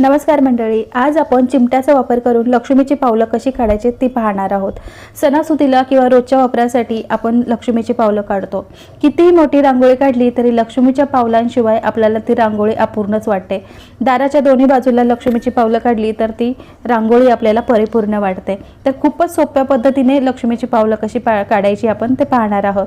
नमस्कार मंडळी आज आपण चिमट्याचा वापर करून लक्ष्मीची पावलं कशी काढायची ती पाहणार आहोत. सणासुदीला किंवा रोजच्या वापरासाठी आपण लक्ष्मीची पावलं काढतो. कितीही मोठी रांगोळी काढली तरी लक्ष्मीच्या पावलांशिवाय आपल्याला ती रांगोळी अपूर्णच वाटते. दाराच्या दोन्ही बाजूला लक्ष्मीची पावलं काढली तर ती रांगोळी आपल्याला परिपूर्ण वाटते. तर खूपच सोप्या पद्धतीने लक्ष्मीची पावलं कशी पा काढायची आपण ते पाहणार आहोत.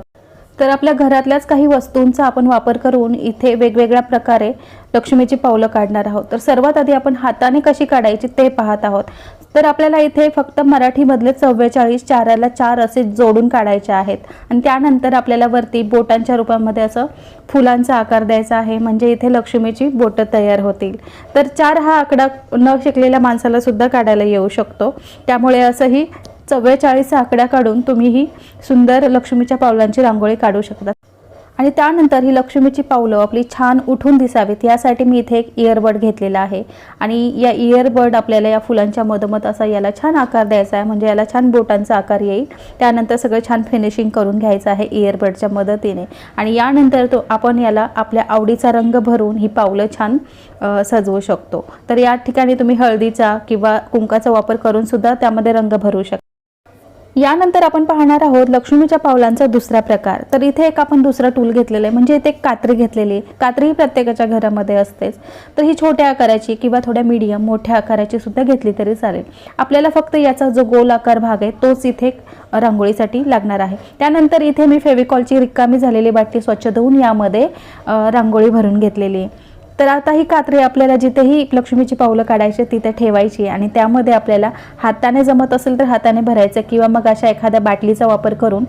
तर आपल्या घरातल्याच काही वस्तूंचा आपण वापर करून इथे वेगवेगळ्या प्रकारे लक्ष्मीची पावलं काढणार आहोत. तर सर्वात आधी आपण हाताने कशी काढायची ते पाहत आहोत. तर आपल्याला इथे फक्त मराठीमधले चव्वेचाळीस चाराला चार असे जोडून काढायचे आहेत. आणि त्यानंतर आपल्याला वरती बोटांच्या रूपामध्ये असं फुलांचा आकार द्यायचा आहे. म्हणजे इथे लक्ष्मीची बोटं तयार होतील. तर चार हा आकडा न शिकलेल्या माणसाला सुद्धा काढायला येऊ शकतो. त्यामुळे असंही चव्वेचाळीस आकड्या काढून तुम्ही ही सुंदर लक्ष्मीच्या पावलांची रांगोळी काढू शकता. आणि त्यानंतर ही लक्ष्मीची पावलं आपली छान उठून दिसावीत यासाठी मी इथे एक इयरबड घेतलेला आहे. आणि या इयरबड आपल्याला या फुलांच्या मधोमध असा याला छान आकार द्यायचा आहे म्हणजे याला छान बोटांचा आकार येईल. त्यानंतर सगळं छान फिनिशिंग करून घ्यायचं आहे इयरबडच्या मदतीने. आणि यानंतर तो आपण याला आपल्या आवडीचा रंग भरून ही पावलं छान सजवू शकतो. तर या ठिकाणी तुम्ही हळदीचा किंवा कुंकाचा वापर करूनसुद्धा त्यामध्ये रंग भरू शकता. यानंतर आपण पाहणार आहोत लक्ष्मीच्या पावलांचा दुसरा प्रकार. तर इथे एक आपण दुसरा टूल घेतलेला आहे. म्हणजे इथे एक कात्री घेतलेली आहे. कात्री ही प्रत्येकाच्या घरामध्ये असतेच. तर ही छोट्या आकाराची किंवा थोड्या मीडियम मोठ्या आकाराची सुद्धा घेतली तरी चालेल. आपल्याला फक्त याचा जो गोल आकार भाग आहे तोच इथे रांगोळीसाठी लागणार आहे. त्यानंतर इथे मी फेविकॉलची रिकामी झालेली बाटली स्वच्छ धुवून यामध्ये रांगोळी भरून घेतलेली आहे. तर आता ही कात्री आपल्याला जिथेही लक्ष्मीची पावलं काढायची तिथे ठेवायची आणि त्यामध्ये आपल्याला हाताने जमत असेल तर हाताने भरायचं किंवा मग अशा एखाद्या बाटलीचा वापर करून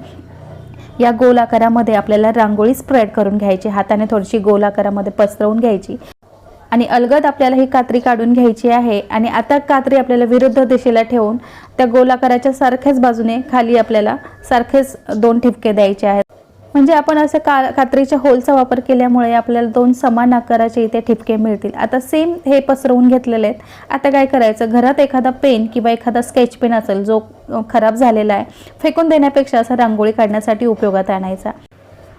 या गोल आकारामध्ये आपल्याला रांगोळी स्प्रेड करून घ्यायची हाताने थोडीशी गोल आकारामध्ये पसरवून घ्यायची. आणि अलगद आपल्याला ही कात्री काढून घ्यायची आहे आणि आता कात्री आपल्याला विरुद्ध दिशेला ठेवून त्या गोल आकाराच्या सारख्याच बाजूने खाली आपल्याला सारखेच दोन ठिपके द्यायचे आहेत. म्हणजे आपण असं का कात्रीच्या होलचा वापर केल्यामुळे आपल्याला दोन समान आकाराचे इथे ठिपके मिळतील. आता सेम हे पसरवून घेतलेले आहेत. आता काय करायचं? घरात एखादा पेन किंवा एखादा स्केच पेन असेल जो खराब झालेला आहे फेकून देण्यापेक्षा असा रांगोळी काढण्यासाठी उपयोगात आणायचा.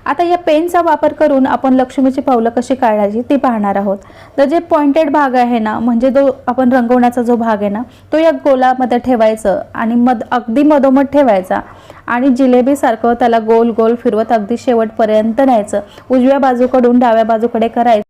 आता या पेनचा वापर करून आपण लक्ष्मीची पावलं कशी काढायची ती पाहणार आहोत. तर जे पॉइंटेड भाग आहे ना म्हणजे जो आपण रंगवण्याचा जो भाग आहे ना तो या गोलामध्ये ठेवायचं आणि मध अगदी मधोमध ठेवायचा आणि जिलेबीसारखं त्याला गोल गोल फिरवत अगदी शेवटपर्यंत न्यायचं. उजव्या बाजूकडून डाव्या बाजूकडे करायचं.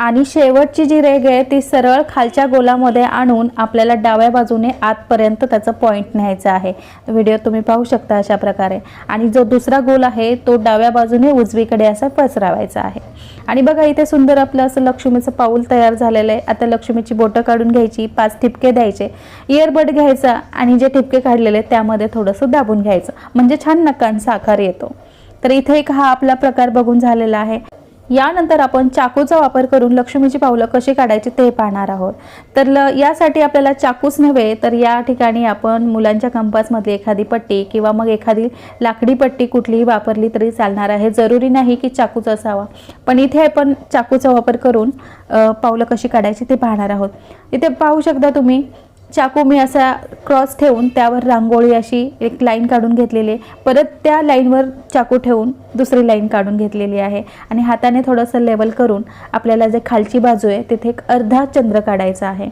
आणि शेवटची जी रेग आहे ती सरळ खालच्या गोलामध्ये आणून आपल्याला डाव्या बाजूने आतपर्यंत त्याचं पॉईंट न्यायचं आहे. व्हिडिओ तुम्ही पाहू शकता अशा प्रकारे. आणि जो दुसरा गोल आहे तो डाव्या बाजूने उजवीकडे असा पसरावायचा आहे. आणि बघा इथे सुंदर आपलं असं लक्ष्मीचं पाऊल तयार झालेलं आहे. आता लक्ष्मीची बोटं काढून घ्यायची पाच ठिपके द्यायचे इयरबड घ्यायचा आणि जे ठिपके काढलेले आहेत त्यामध्ये थोडंसं दाबून घ्यायचं. म्हणजे छान नकांचा आकार येतो. तर इथे एक हा आपला प्रकार बघून झालेला आहे. यानंतर आपण चाकूचा वापर करून लक्ष्मीची पावलं कशी काढायची ते पाहणार आहोत. तर ल यासाठी आपल्याला चाकूच नव्हे तर या ठिकाणी आपण मुलांच्या कंपासमधली एखादी पट्टी किंवा मग एखादी लाकडी पट्टी कुठलीही वापरली तरी चालणार आहे. जरुरी नाही की चाकूच असावा. पण इथे आपण चाकूचा वापर करून पावलं कशी काढायची ते पाहणार आहोत. इथे पाहू शकता तुम्ही चाकू मी असा क्रॉस ठेवून त्यावर रांगोळी अशी एक लाईन काढून घेतलेली आहे. परत त्या लाईनवर चाकू ठेवून दुसरी लाईन काढून घेतलेली आहे. आणि हाताने थोडंसं लेवल करून आपल्याला जे खालची बाजू आहे तिथे एक अर्धा चंद्र काढायचा आहे.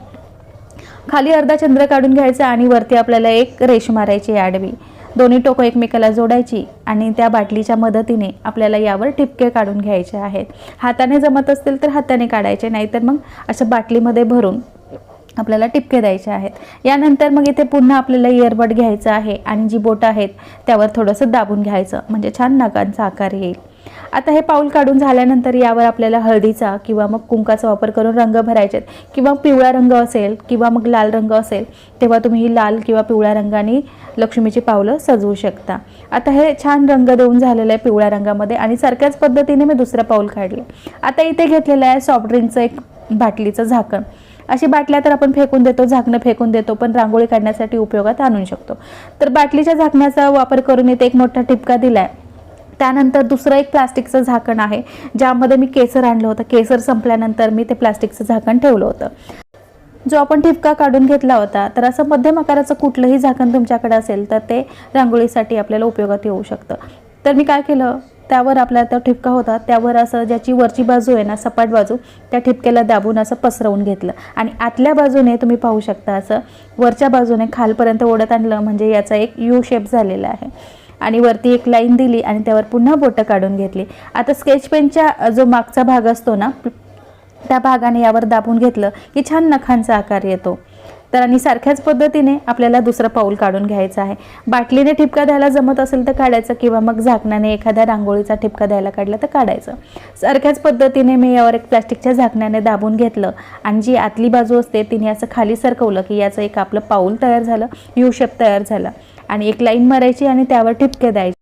खाली अर्धा चंद्र काढून घ्यायचा आणि वरती आपल्याला एक रेष मारायची आडवी. दोन्ही टोकं एकमेकाला जोडायची आणि त्या बाटलीच्या मदतीने आपल्याला यावर ठिपके काढून घ्यायचे आहेत. हाताने जमत असतील तर हाताने काढायचे नाहीतर मग असं बाटलीमध्ये भरून आपल्याला टिपके द्यायचे आहेत. यानंतर मग इथे पुन्हा आपल्याला इयरबड घ्यायचं आहे आणि जी बोटं आहेत त्यावर थोडंसं दाबून घ्यायचं म्हणजे छान नगांचा आकार येईल. आता हे पाऊल काढून झाल्यानंतर यावर आपल्याला हळदीचा किंवा मग कुंकाचा वापर करून रंग भरायचे किंवा पिवळा रंग असेल किंवा मग लाल रंग असेल तेव्हा तुम्ही ही लाल किंवा पिवळ्या रंगाने लक्ष्मीची पावलं सजवू शकता. आता हे छान रंग देऊन झालेलं आहे पिवळ्या रंगामध्ये आणि सारख्याच पद्धतीने मी दुसरं पाऊल काढलं. आता इथे घेतलेलं आहे सॉफ्ट ड्रिंकचं एक बाटलीचं झाकण. अशी बाटल्या तर आपण फेकून देतो झाकणं फेकून देतो पण रांगोळी काढण्यासाठी उपयोगात आणू शकतो. तर बाटलीच्या झाकण्याचा वापर करून इथे एक मोठा ठिपका दिला आहे त्यानंतर दुसरं एक प्लास्टिकचं झाकण आहे ज्यामध्ये मी केसर आणलं होतं. केसर संपल्यानंतर मी ते प्लास्टिकचं झाकण ठेवलं होतं. जो आपण ठिपका काढून घेतला होता तर असं मध्यम आकाराचं कुठलंही झाकण तुमच्याकडे असेल तर ते रांगोळीसाठी आपल्याला उपयोगात येऊ शकतं. तर मी काय केलं? त्यावर आपला तो ठिपका होता. त्यावर असं ज्याची वरची बाजू आहे ना सपाट बाजू त्या ठिपक्याला दाबून असं पसरवून घेतलं. आणि आतल्या बाजूने तुम्ही पाहू शकता असं वरच्या बाजूने खालपर्यंत ओढत आणलं म्हणजे याचा एक यू शेप झालेला आहे. आणि वरती एक लाईन दिली आणि त्यावर पुन्हा बोटं काढून घेतली. आता स्केच पेनच्या जो मागचा भाग असतो ना त्या भागाने यावर दाबून घेतलं की छान नखांचा आकार येतो. तर आणि सारख्याच पद्धतीने आपल्याला दुसरं पाऊल काढून घ्यायचं आहे. बाटलीने ठिपका द्यायला जमत असेल तर काढायचं किंवा मग झाकण्याने एखाद्या रांगोळीचा ठिपका द्यायला काढला तर काढायचं. सारख्याच पद्धतीने मी यावर एक प्लॅस्टिकच्या झाकण्याने दाबून घेतलं आणि जी आतली बाजू असते तिने असं खाली सरकवलं की याचं एक आपलं पाऊल तयार झालं यू शेप तयार झाला. आणि एक लाईन मारायची आणि त्यावर ठिपके द्यायचे.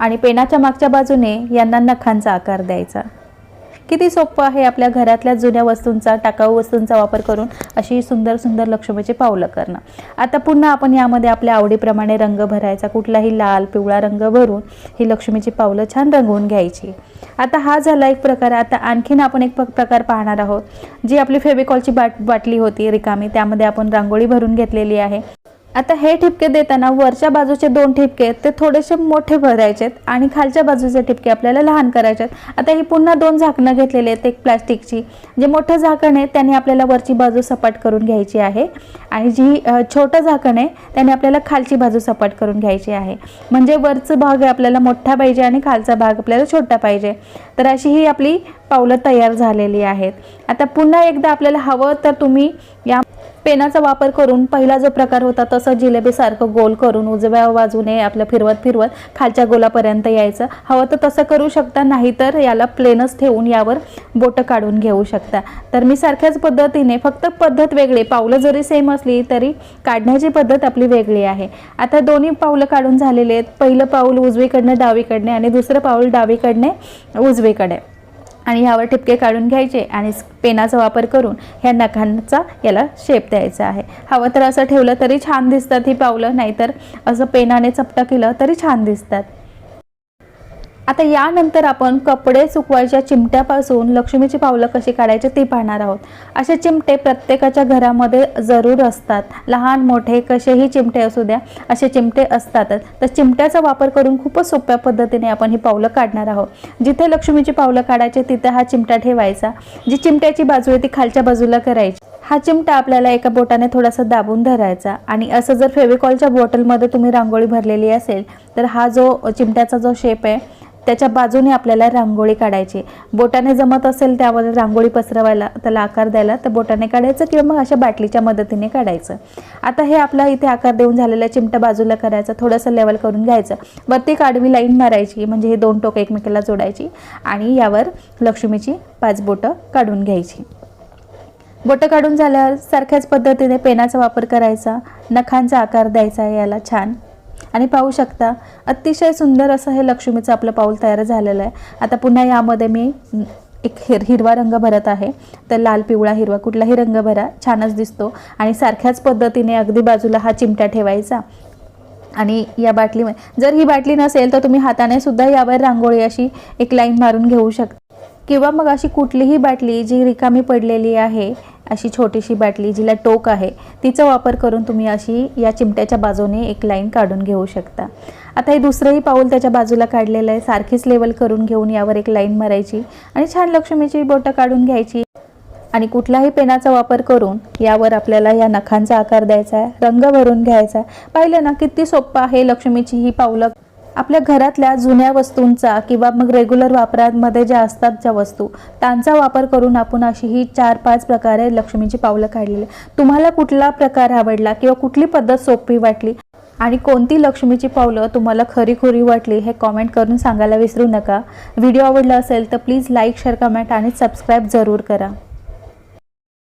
आणि पेनाच्या मागच्या बाजूने यांना नखांचा आकार द्यायचा. किती सोपं आहे आपल्या घरातल्या जुन्या वस्तूंचा टाकाऊ वस्तूंचा वापर करून अशी सुंदर सुंदर लक्ष्मीची पावलं करणं. आता पुन्हा आपण यामध्ये आपल्या आवडीप्रमाणे रंग भरायचा कुठलाही लाल पिवळा रंग भरून ही लक्ष्मीची पावलं छान रंगवून घ्यायची. आता हा झाला एक प्रकार आता आणखीन आपण एक प- प्रकार पाहणार आहोत जी आपली फेविकॉलची बाट बाटली होती रिकामी त्यामध्ये आपण रांगोळी भरून घेतलेली आहे. आता हे ठिपके देताना वरच्या बाजूचे दोन ठिपके ते थोडेसे मोठे भरायचेत आणि खालच्या बाजूचे ठिपके आपल्याला लहान करायचे आता ही पुन्हा दोन झाकणं घेतलेली आहेत एक प्लास्टिकची. जे मोठं झाकण आहे त्याने आपल्याला वरची बाजू सपाट करून घ्यायची आहे. आणि जी छोटं झाकण आहे त्याने आपल्याला खालची बाजू सपाट करून घ्यायची आहे. म्हणजे वरचं भाग आहे आपल्याला मोठा पाहिजे आणि खालचा भाग आपल्याला छोटा पाहिजे. तर अशी ही आपली पावलं तयार झालेली आहेत. आता पुन्हा एकदा आपल्याला हवं तर तुम्ही या पेनाचा वापर करून पहिला जो प्रकार होता तसं जिलेबीसारखं गोल करून उजव्या बाजूने आपलं फिरवत फिरवत खालच्या गोलापर्यंत यायचं. हवं तर तसं करू शकता नाहीतर याला प्लेनच ठेवून यावर बोटं काढून घेऊ शकता. तर मी सारख्याच पद्धतीने फक्त पद्धत वेगळी पावलं जरी सेम असली तरी काढण्याची पद्धत आपली वेगळी आहे. आता दोन्ही पावलं काढून झालेले आहेत. पहिलं पाऊल उजवीकडनं डावीकडने आणि दुसरं पाऊल डावीकडने उजवीकडे. आणि ह्यावर ठिपके काढून घ्यायचे आणि पेनाचा वापर करून ह्या नखांचा याला शेप द्यायचा आहे. हवं तर असं ठेवलं तरी छान दिसतात ही पावलं नाहीतर असं पेनाने चपटा केलं तरी छान दिसतात. आता यानंतर आपण कपडे सुकवायच्या चिमट्यापासून लक्ष्मीची पावलं कशी काढायची ते पाहणार आहोत. असे चिमटे प्रत्येकाच्या घरामध्ये जरूर असतात. लहान मोठे कसेही चिमटे असू द्या असे चिमटे असतातच तर चिमट्याचा वापर करून खूपच सोप्या पद्धतीने आपण ही पावलं काढणार आहोत. जिथे लक्ष्मीची पावलं काढायची तिथे हा चिमटा ठेवायचा. जी चिमट्याची बाजू आहे ती खालच्या बाजूला करायची. हा चिमटा आपल्याला एका बोटाने थोडासा दाबून धरायचा. आणि असं जर फेविकॉलच्या बॉटलमध्ये तुम्ही रांगोळी भरलेली असेल तर हा जो चिमट्याचा जो शेप आहे त्याच्या बाजूने आपल्याला रांगोळी काढायची. बोटाने जमत असेल त्यावर रांगोळी पसरवायला त्याला आकार द्यायला तर बोटाने काढायचं किंवा मग अशा बाटलीच्या मदतीने काढायचं. आता हे आपला इथे आकार देऊन झालेला चिमटा बाजूला करायचं थोडंसं लेवल करून घ्यायचं. वरती काढवी लाईन मारायची म्हणजे हे दोन टोकं एकमेकाला जोडायची आणि यावर लक्ष्मीची पाच बोटं काढून घ्यायची. बोटं काढून झाल्यावर सारख्याच पद्धतीने पेनाचा वापर करायचा नखांचा आकार द्यायचा याला छान. आणि पाहू शकता अतिशय सुंदर असं हे लक्ष्मीचं आपलं पाऊल तयार झालेलं आहे. आता पुन्हा यामध्ये मी एक हिर हिरवा रंग भरत आहे. तर लाल पिवळा हिरवा कुठलाही रंग भरा छानच दिसतो. आणि सारख्याच पद्धतीने अगदी बाजूला हा चिमटा ठेवायचा. आणि या बाटलीमध्ये जर ही बाटली नसेल तर तुम्ही हाताने सुद्धा यावर रांगोळी अशी एक लाईन मारून घेऊ शकता. किंवा मग अशी कुठलीही बाटली जी रिकामी पडलेली आहे अशी छोटीशी बाटली जिला टोक आहे तिचा वापर करून तुम्ही अशी या चिमट्याच्या बाजूने एक लाईन काढून घेऊ शकता. आता हे दुसरंही पाऊल त्याच्या बाजूला काढलेलं आहे. सारखीच लेवल करून घेऊन यावर एक लाईन मारायची आणि छान लक्ष्मीची बोटं काढून घ्यायची. आणि कुठलाही पेनाचा वापर करून यावर आपल्याला या नखांचा आकार द्यायचा आहे. रंग भरून घ्यायचा आहे. पाहिलं ना किती सोप्पं आहे लक्ष्मीची ही पावलं. आपल्या घरातल्या जुन्या वस्तूंचा किंवा मग रेग्युलर वापरामध्ये ज्या असतात ज्या वस्तू त्यांचा वापर करून आपण अशी ही चार पाच प्रकारे लक्ष्मीची पावलं काढलेली. तुम्हाला कुठला प्रकार आवडला किंवा कुठली पद्धत सोपी वाटली आणि कोणती लक्ष्मीची पावलं तुम्हाला खरीखुरी वाटली हे कॉमेंट करून सांगायला विसरू नका. व्हिडिओ आवडला असेल तर प्लीज लाईक शेअर कमेंट आणि सबस्क्राईब जरूर करा.